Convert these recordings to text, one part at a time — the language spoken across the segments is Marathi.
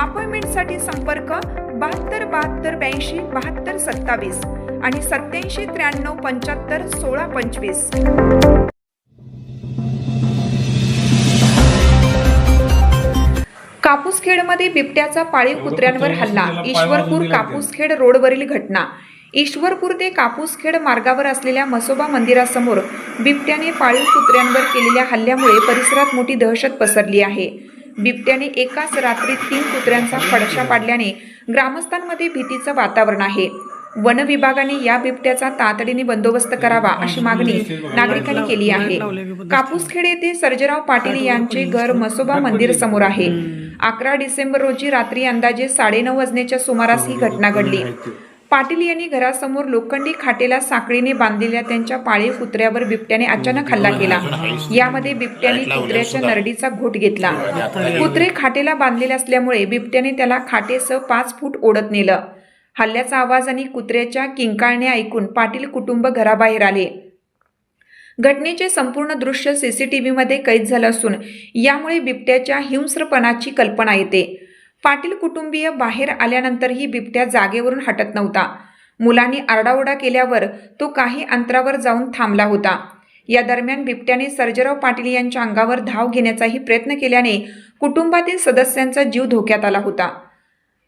अपॉइंटमेंटसाठी संपर्क बहात्तर बहात्तर ब्याऐंशी बहात्तर सत्तावीस आणि सत्याऐंशी त्र्याण्णव पंच्याहत्तर सोळा पंचवीस. कापूसखेडमध्ये बिबट्याचा पाळीव कुत्र्यांवर हल्ला. ईश्वरपूर कापूसखेड रोडवरील घटना. ईश्वरपूर ते कापूसखेड मार्गावर असलेल्या मसोबा मंदिरासमोर बिबट्याने पाळीव कुत्र्यांवर केलेल्या हल्ल्यामुळे परिसरात मोठी दहशत पसरली आहे. बिबट्याने एकाच रात्रीत तीन कुत्र्यांचा फडशा पाडल्याने ग्रामस्थांमध्ये भीतीचं वातावरण आहे. वन विभागाने या बिबट्याचा तातडीने बंदोबस्त करावा अशी मागणी नागरिकांनी केली आहे. कापूसखेड येथे सर्जेराव पाटील यांचे घर मसोबा मंदिर समोर आहे. अकरा डिसेंबर रोजी रात्री अंदाजे साडेनऊ वाजण्याच्या सुमारास ही घटना घडली. पाटील यांनी घरासमोर लोखंडी खाटेला साखळीने बांधलेल्या त्यांच्या पाळीव कुत्र्यावर बिबट्याने अचानक हल्ला केला. यामध्ये बिबट्याने कुत्र्याच्या नरडीचा घोट घेतला. कुत्रे खाटेला बांधलेले असल्यामुळे बिबट्याने त्याला खाटेसह पाच फूट ओढत नेलं. हल्ल्याचा आवाज आणि कुत्र्याच्या किंकाळण्या ऐकून पाटील कुटुंब घराबाहेर आले. घटनेचे संपूर्ण दृश्य सीसीटीव्हीमध्ये कैद झालं असून यामुळे बिबट्याच्या हिंस्रपणाची कल्पना येते. पाटील कुटुंबीय बाहेर आल्यानंतरही बिबट्या जागेवरून हटत नव्हता. मुलांनी आरडाओरडा केल्यावर तो काही अंतरावर जाऊन थांबला होता. या दरम्यान बिबट्याने सर्जराव पाटील यांच्या अंगावर धाव घेण्याचाही प्रयत्न केल्याने कुटुंबातील सदस्यांचा जीव धोक्यात आला होता.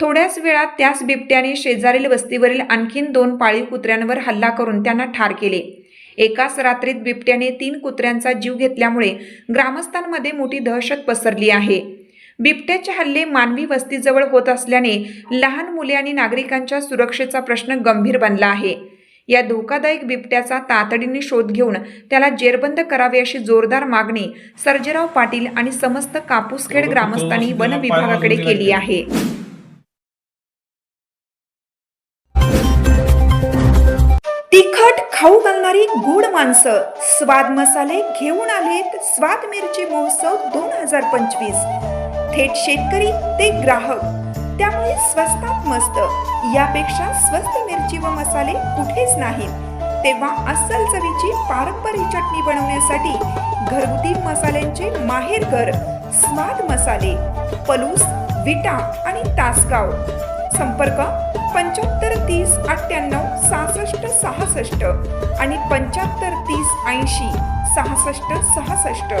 थोड्याच वेळात त्याच बिबट्याने शेजारील वस्तीवरील आणखीन दोन पाळीव कुत्र्यांवर हल्ला करून त्यांना ठार केले. एकाच रात्रीत बिबट्याने तीन कुत्र्यांचा जीव घेतल्यामुळे ग्रामस्थांमध्ये मोठी दहशत पसरली आहे. बिबट्याचे हल्ले मानवी वस्तीजवळ होत असल्याने लहान मुले आणि नागरिकांच्या सुरक्षेचा प्रश्न गंभीर बनला आहे. या धोकादायक बिबट्याचा तातडीने शोध घेऊन त्याला जेरबंद करावे अशी जोरदार मागणी सर्जेराव पाटील आणि समस्त कापूसखेड ग्रामस्थांनी वन विभागाकडे केली आहे. तिखट खाऊ घालणारी गोड माणसं. स्वाद मसाले घेऊन आलेत स्वाद मिरची महोत्सव दोन हजार पंचवीस. थेट शेतकरी ते ग्राहक. त्यामुळे स्वस्तात मस्त. यापेक्षा स्वस्त मिरची व मसाले कुठेच नाहीत. तेव्हा अस्सल चवीची पारंपरिक चटणी बनवण्यासाठी घरगुती मसाल्यांचे माहेर घर स्वाद मसाले पलूस विटा आणि तासगाव. संपर्क पंच्याहत्तर तीस अठ्ठ्याण्णव सहासष्ट सहासष्ट आणि पंच्याहत्तर तीस ऐंशी सहासष्ट सहासष्ट.